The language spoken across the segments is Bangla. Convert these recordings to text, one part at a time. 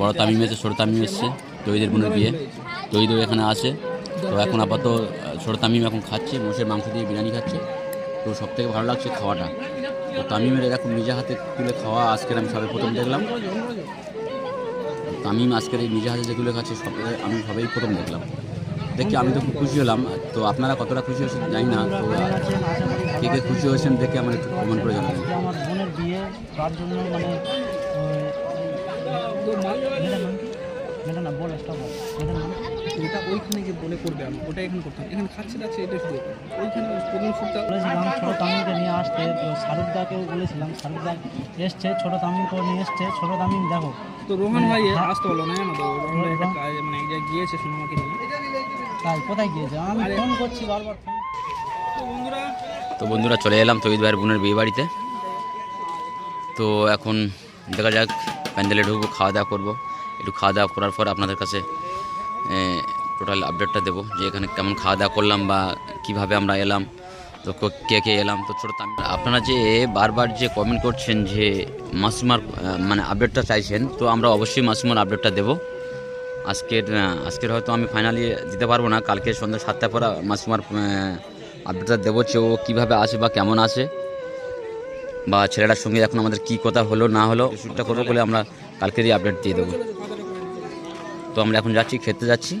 বড় তামিম এসে ছোটো তামিম এসছে তৈদের বোনের বিয়ে তৈদও এখানে আছে। তো এখন আপাতত ছোটো তামিম এখন খাচ্ছে, মোষের মাংস দিয়ে বিরিয়ানি খাচ্ছে। তো সব থেকে ভালো লাগছে খাওয়াটা। তো তামিমের এরকম নিজে হাতে তুলে খাওয়া আজকের আমি সবে প্রথম দেখলাম। তামিম আজকের এই নিজে হাতে যে তুলে খাচ্ছে, সব আমি সবাই প্রথম দেখলাম। দেখি আমি তো খুব খুশি হলাম। তো আপনারা কতটা খুশি হয়েছেন জানি না। তো কে কে খুশি হয়েছেন দেখে আমার একটু কমেন্ট করে জানাবেন। আমার বোনের বিয়ে, তার জন্য মানে এটা ওইখানে গিয়ে বলে করবে আমি খাচ্ছে যাচ্ছে এটা ওইখানে বলেছিলাম নিয়ে বলেছিলাম ছোটো নিয়ে ছোটো দেখো তো রোহন ভাই আসতে পারল না রোহন ভাই মানে এক জায়গায় গিয়েছে তাই কোথায় গিয়েছে আমি ফোন করছি বারবার তো বন্ধুরা চলে এলাম তৈদ ভাইয়ের বোনের বিয়ে বাড়িতে। তো এখন দেখা যাক প্যান্ডেলে ঢুকবো খাওয়া দাওয়া করব। একটু খাওয়া দাওয়া করার পর আপনাদের কাছে টোটাল আপডেটটা দেবো যে এখানে কেমন খাওয়া দাওয়া করলাম বা কীভাবে আমরা এলাম, তো কে কে এলাম, তো ছোটো আপনারা যে বারবার যে কমেন্ট করছেন যে মাসুমার মানে আপডেটটা চাইছেন, তো আমরা অবশ্যই মাসুমার আপডেটটা দেবো। আজকের আজকের হয়তো আমি ফাইনালি দিতে পারব না, কালকে সন্ধ্যা সাতটার পর মাসুমার আপডেটটা দেবো যে ও কীভাবে আসে বা কেমন আসে বা ছেলেটার সঙ্গে এখন আমাদের কী কথা হলো, না হলো শ্যুটটা করব বলে আমরা কালকেরই আপডেট দিয়ে দেবো। তো আমরা এখন যাচ্ছি, খেতে যাচ্ছি।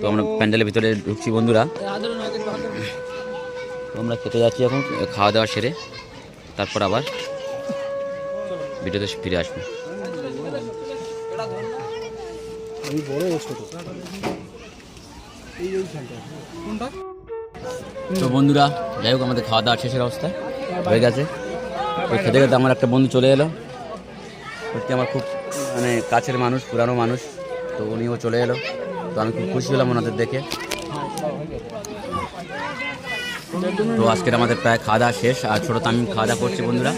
তো আমরা প্যান্ডেলের ভিতরে ঢুকছি বন্ধুরা। তো আমরা খেতে যাচ্ছি এখন, খাওয়া দাওয়া সেরে, তারপর আবার ভিডিওতে ফিরে আসব। তো বন্ধুরা, যাই হোক, আমাদের খাওয়া দাওয়া শেষের অবস্থা হয়ে গেছে। তো খেতে খেতে আমার একটা বন্ধু চলে এলো। সত্যি আমার খুব মানে কাছের মানুষ, পুরানো মানুষ, তো উনিও চলে এলো। তো আমি খুব খুশি হলাম ওনাদের দেখে। তো আজকের আমাদের প্রায় খাওয়া দাওয়া শেষ, আর ছোটো তামিম খাওয়া দাওয়া করছে বন্ধুরা।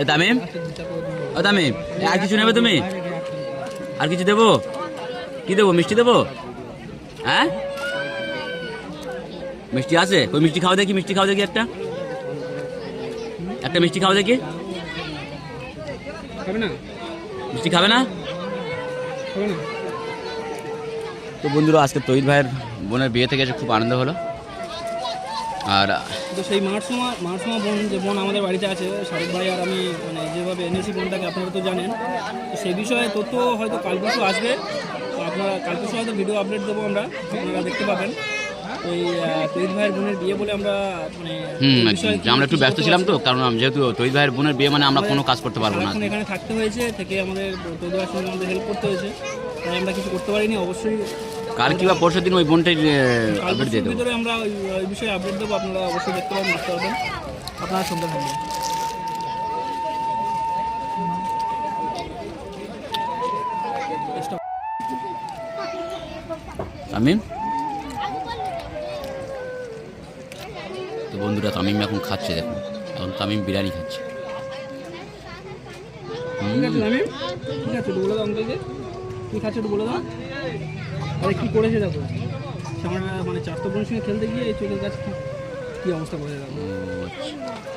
এ তামিম? ও তামিম আর কিছু নেবে তুমি? আর কিছু দেবো? কি দেবো, মিষ্টি দেবো? হ্যাঁ? মিষ্টি আছে? ওই মিষ্টি খাওয়া দেখি মিষ্টি খাওয়া দেখি একটা। একটা মিষ্টি খাওয়া দেখি। খাবে না? মিষ্টি খাবে না? তো বন্ধুরা আজকে তৈদ ভাইয়ের বোনের বিয়ে থেকে এসে খুব আনন্দ হলো। আর তো সেই মার্সমা মার্সমা বোন যে বোন আমাদের বাড়িতে আছে শারুখ ভাই আর আমি মানে যেভাবে এনেছি বোনটাকে আপনারা তো জানেন। তো সেই বিষয়ে তথ্য হয়তো কাল পরশু আসবে। তো আপনারা কাল পরশু হয়তো ভিডিও আপডেট দেবো আমরা আপনারা দেখতে পাবেন। ওই তৈদ ভাইয়ের বোনের বিয়ে বলে আমরা মানে আমরা একটু ব্যস্ত ছিলাম তো কারণ যেহেতু তৈদ ভাইয়ের বোনের বিয়ে মানে আমরা কোনো কাজ করতে পারব না। এখানে থাকতে হয়েছে থেকে আমাদের তৈদ ভাইয়ের সঙ্গে আমাদের হেল্প করতে হয়েছে। তাই আমরা কিছু করতে পারিনি অবশ্যই। কাল কিংবা পরশু দিন ওই বোনটাই আপডেট দিয়ে দেবো। আমরা ওই বিষয়ে আপডেট দেবো আপনারা অবশ্যই দেখতে পাবেন বুঝতে পারবেন। আপনারা সন্ধ্যা থাকবেন। তামিম বন্ধুরা তামিম এখন খাচ্ছে দেখুন। এখন তামিম বিরিয়ানি খাচ্ছে। কী। খাচ্ছে একটু বলে দাও। আরে কী করেছে দেখো। মানে চারটো বোনের সঙ্গে খেলতে গিয়ে এই চোখের কাছে কী কী অবস্থা করেছে দেখো ও।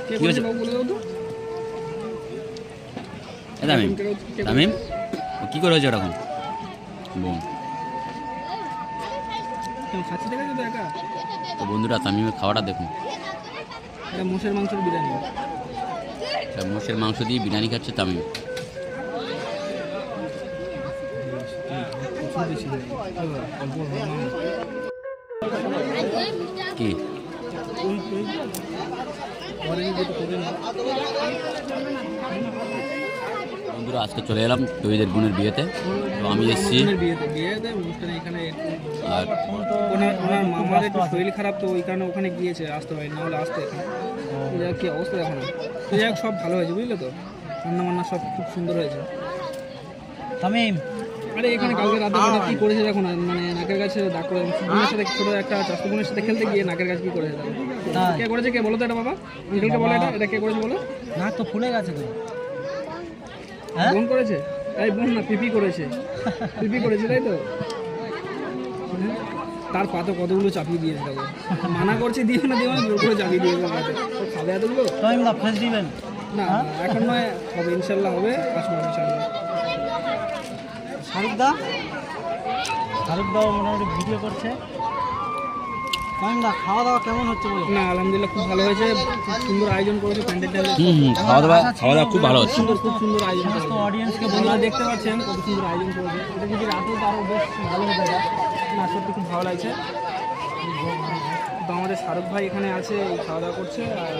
কে কি করেছে হয়েছে? বাবু বলে দাও তো। তামিম কে তামিম করে হয়েছে ওরকম বোন। তো বন্ধুরা তামিমের খাওয়াটা দেখুন। এটা মোষের মাংসের বিরিয়ানি এটা মোষের মাংস দিয়ে বিরিয়ানি খাচ্ছে তামিম। কি করে বন্ধুরা আজকে চলে এলাম তৈদের বোনের বিয়েতে। তো আমি এসেছি। আর ওনার ওনার মামার একটু শরীর খারাপ তো ওই কারণে ওখানে গিয়েছে আসতে পারি না হলে আসতে এখানে। তো যাই কি অবস্থা দেখো না। তো যাই হোক, সব ভালো হয়েছে বুঝলে তো? রান্না বান্না সব খুব সুন্দর হয়েছে। তামিম। আরে এখানে কালকে রাতে হঠাৎ কি করেছে দেখো না মানে নাকের কাছে ডাক করে বোনের সাথে ছোট একটা চাষতো বোনের সাথে খেলতে গিয়ে নাকের কাছে কি করেছে কে করেছে কে? বলো তো এটা বাবা। আঙ্কেলকে বলো এটা এটা কে করেছে বলো? নাক তো ফুলে গেছে তো। বোন করেছে? এই বোন না পিপি করেছে। পিপি করেছে তাই তো? হ্যাঁ? তার পাতে কতগুলো চাপিয়ে দিয়ে দেখো। মানা করছে দিও না দিও না জোর করে চাপিয়ে দিয়েছে পাতে। খাবে এতগুলো? তামিম দা ফেস দিবেন। না হ্যাঁ? এখন নয় হবে ইনশাল্লাহ হবে আসব ইনশাল্লাহ। শাহরুখ দা? শাহরুখ দাও মোটামুটি ভিডিও করছে। খাওয়া দাওয়া কেমন হচ্ছে বলো? না আলহামদুলিল্লাহ খুব ভালো হয়েছে। খুব সুন্দর আয়োজন করেছে প্যান্ডেলটা হুম হুম খাওয়া দাওয়া খাওয়া দাওয়া খুব ভালো হচ্ছে। সুন্দর খুব সুন্দর আয়োজন করেছে। অডিয়েন্সকে বন্ধুরা দেখতে পাচ্ছেন। কত সুন্দর আয়োজন করেছে। এটা যদি রাতে আরও বেশ ভালো হতো না সত্যি খুব ভালো লাগছে। তো আমাদের শাহরুখ ভাই এখানে আছে খাওয়া দাওয়া করছে আর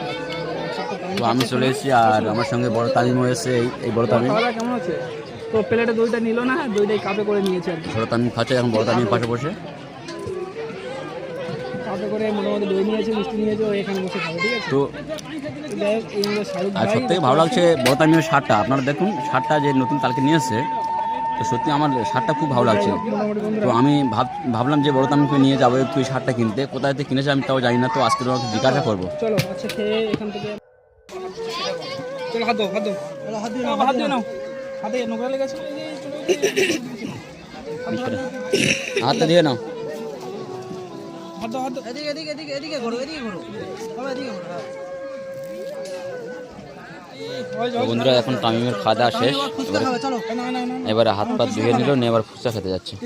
ছোট্ট তামিম তো আমি চলে এসেছি আর আমার সঙ্গে বড় তামিমও হয়েছে এই বড় তামিম। কেমন আছে তো প্লেটে দইটা নিল না দইটাই কাপে করে নিয়েছে আর কি। ছোট তামিম খাচ্ছে এখন বড় তামিম পাশে বসে। কাপে করে মোটামুটি দই নিয়েছে মিষ্টি নিয়েছে ও এখানে বসে খাবে ঠিক আছে? তো আর থেকে ভালো লাগছে বড় তামিমের শার্টটা। আপনারা দেখুন শার্টটা যে নতুন কালকে নিয়ে এসছে তো সত্যি আমার শার্টটা খুব ভালো লাগছে। তো আমি ভাব ভাবলাম যে বড় তামিমকে নিয়ে যাব একটু এই শার্টটা কিনতে। কোথায় থেকে কিনেছে আমি তাও জানি না তো আজকে তোমাকে জিজ্ঞাসা করব। চলো আচ্ছা খেয়ে এখান থেকে চলো হাত দাও হাত দাও। হাত দিয়ে হাত দিয়ে নাও। হাতে নোংরা লেগেছে। এই যে, চলো, এই যে। হাতটা দিয়ে নাও। হাত হাত এদিকে এদিকে এদিকে এদিকে ঘোরো এদিকে ঘোরো। সবাই এদিকে ঘোরো তো যাও। বন্ধুরা এখন তামিমের খাওয়া দাওয়া শেষ। এবারে হাত পা ধুয়ে নিল নিয়ে এবার ফুচকা খেতে যাচ্ছে। হয়ে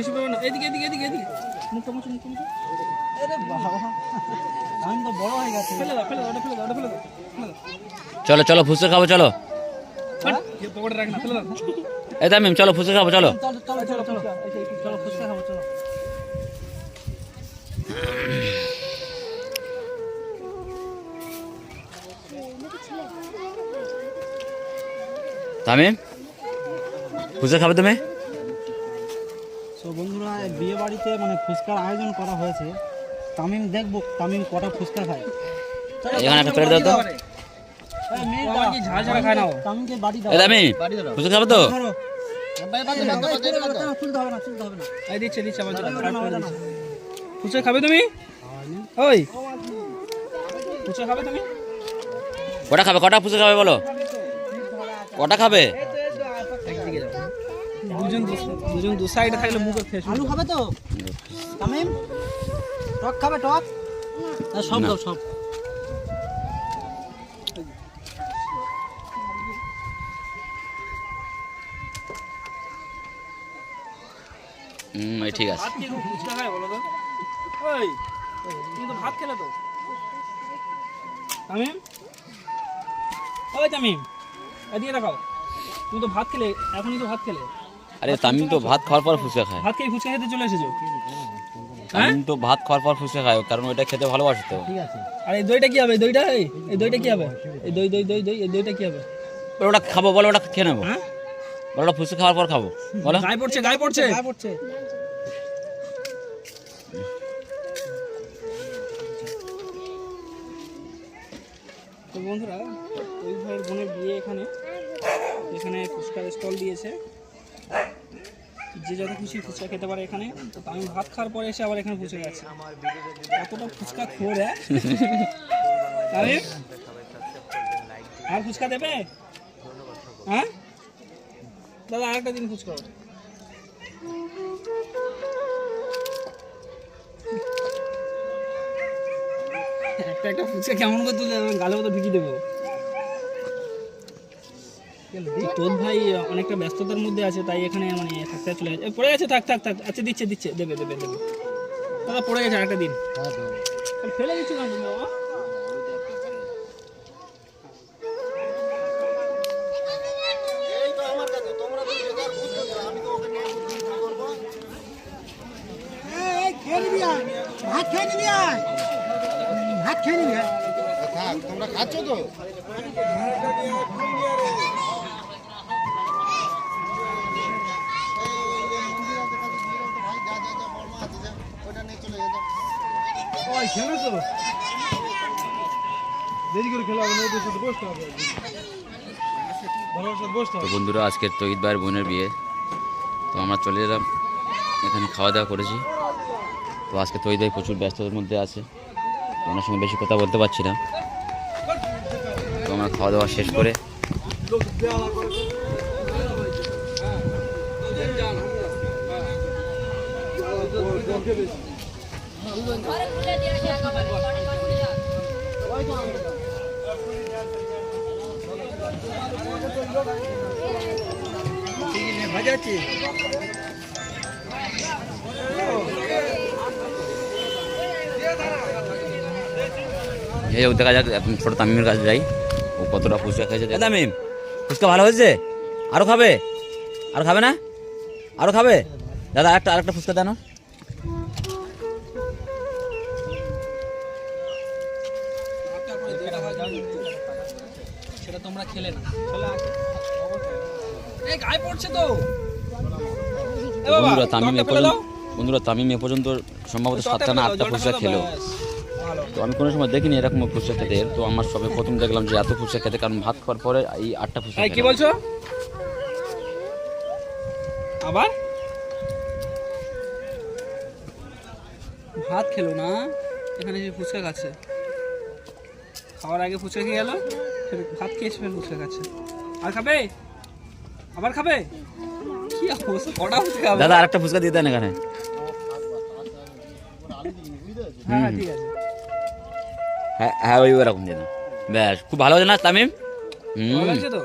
চলো চলো ফুচকা খাব চলো। এই তামিম চলো ফুচকা খাব চলো। চলো চলো চলো চলো। চলো ফুচকা খাব চলো। তামিম ফুচকা খাবে তুমি? সো বন্ধুরা বিয়ে বাড়িতে মানে ফুচকার আয়োজন করা হয়েছে। তামিম দেখব তামিম কটা ফুচকা খায়। চলো, এখানে একটা প্লেট দাও তো। খাবে তো? ফুচকা খাবে তুমি? ওই। ফুচকা খাবে তুমি? কটা খাবে? কটা ফুচকা খাবে বলো? কটা খাবে? দুজন দু- দুজন দু সাইডে থাকলে মুখে ফেস আলু খাবে তো? তামিম? টক খাবে টক? সব। দাও সব। হুম ঠিক আছে। ভাত তুমি তো খেলে তো। তামিম? ওই তামিম এদিকে দেখাও। তুমি তো ভাত খেলে এখনই তো ভাত খেলে। আরে তামিম তো ভাত খাওয়ার পর ফুচকা খায়। ভাত খেয়ে ফুচকা খেতে চলে এসেছ? তামিম তো ভাত খাওয়ার পর ফুচকা খায় কারণ ওইটা খেতে ভালোবাসে তো। ঠিক আছে। আর এই দইটা কি হবে? দইটা এই এই দইটা কি হবে? এই দই দই দই দই এই দইটা কি হবে? ওটা খাব বলো ওটা খেয়ে নেব। হ্যাঁ? বলো ওটা ফুচকা খাওয়ার পর খাব। বলো। গায়ে পড়ছে গায়ে পড়ছে। গায়ে পড়ছে। তো বন্ধুরা, ওই ভাইয়ের বোনের বিয়ে এখানে। এখানে ফুচকার স্টল দিয়েছে। যে যত খুশি ফুচকা খেতে পারে এখানে। তো আমি ভাত খাওয়ার পরে এসে আবার এখানে ফুচকা গেছে। এতটা ফুচকা খোর হ্যাঁ? তামিম? আর ফুচকা দেবে? হ্যাঁ? দাদা, আরেকটা দিন ফুচকা একটা একটা ফুচকা কেমন করে তুলে গালে মতো ঢুকিয়ে দেবো? তোর ভাই অনেকটা ব্যস্ততার মধ্যে আছে তাই এখানে মানে থাকতে চলে গেছে। পড়ে গেছে থাক থাক থাক। আচ্ছা দিচ্ছে দিচ্ছে দেবে দেবে দেবে। দাদা পড়ে গেছে একটা দিন। ফেলে দিচ্ছি কেন তুমি বাবা? খেলো তো দেরি করে খেলা হবে ওদের সাথে বসতে হবে তো বন্ধুরা আজকের তহিদ ভাইয়ের বোনের বিয়ে। তো আমরা চলে এলাম এখানে খাওয়া দাওয়া করেছি। তো আজকে তহিদ ভাই প্রচুর ব্যস্ততার মধ্যে আছে। ওনার সঙ্গে বেশি কথা বলতে পারছি না। তো আমরা খাওয়া দাওয়া শেষ করে এই হোক, দেখা যাক, এখন ছোটো তামিমের কাছে যাই। ও কতটা ফুচকা খেয়েছে। তামিম, ফুচকা ভালো হয়েছে? আরও খাবে? আরও খাবে না? আরও খাবে? দাদা আরেকটা আরেকটা ফুচকা দেন সেটা তোমরা খেলে না। এই গায়ে পড়ছে তো। বন্ধুরা তামিম এ পর্যন্ত বন্ধুরা তামিম এ পর্যন্ত সম্ভবত সাতটা না আটটা ফুচকা খেলো। তো আমি কোনো সময় দেখিনি এরকম ফুচকা খেতে। তো আমার সবে প্রথম দেখলাম যে এত ফুচকা খেতে কারণ ভাত খাওয়ার পরে এই আটটা ফুচকা কি বলছো? আবার? ভাত খেলো না? এখানে ফুচকা খাচ্ছে। খাওয়ার আগে ফুচকা খেয়ে গেল ভাত খেয়েছে ফের ফুচকা খাচ্ছে আর খাবে? আবার খাবে? কি অবস্থা? কটা ফুচকা দাদা আরেকটা ফুচকা দিয়ে দেন এখানে। হ্যাঁ ঠিক আছে। হ্যাঁ হ্যাঁ ওই ওরকম দিয়ে ব্যাস খুব ভালো হয়েছে না তামিম? হুম। তো?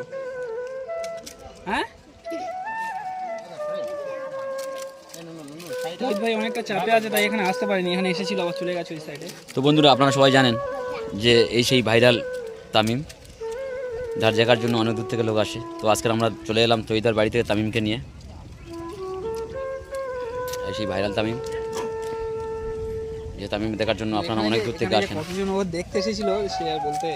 হ্যাঁ? ভাই অনেকটা চাপে আছে তাই এখানে আসতে পারিনি এখানে এসেছিল আবার চলে গেছে ওই সাইডে তো বন্ধুরা আপনারা সবাই জানেন যে এই সেই ভাইরাল তামিম, যার জায়গার জন্য অনেক দূর থেকে লোক আসে। তো আজকে আমরা চলে এলাম তৈদার বাড়ি থেকে তামিমকে নিয়ে। এই সেই ভাইরাল তামিম, যে তামিম দেখার জন্য আপনারা অনেক দূর থেকে আসেন। দেখতে এসেছিল সে আর বলতে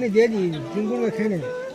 আমি দিয়ে দিই কিন্তু খেয়ে নেবে দাঁড়াও দাঁড়াও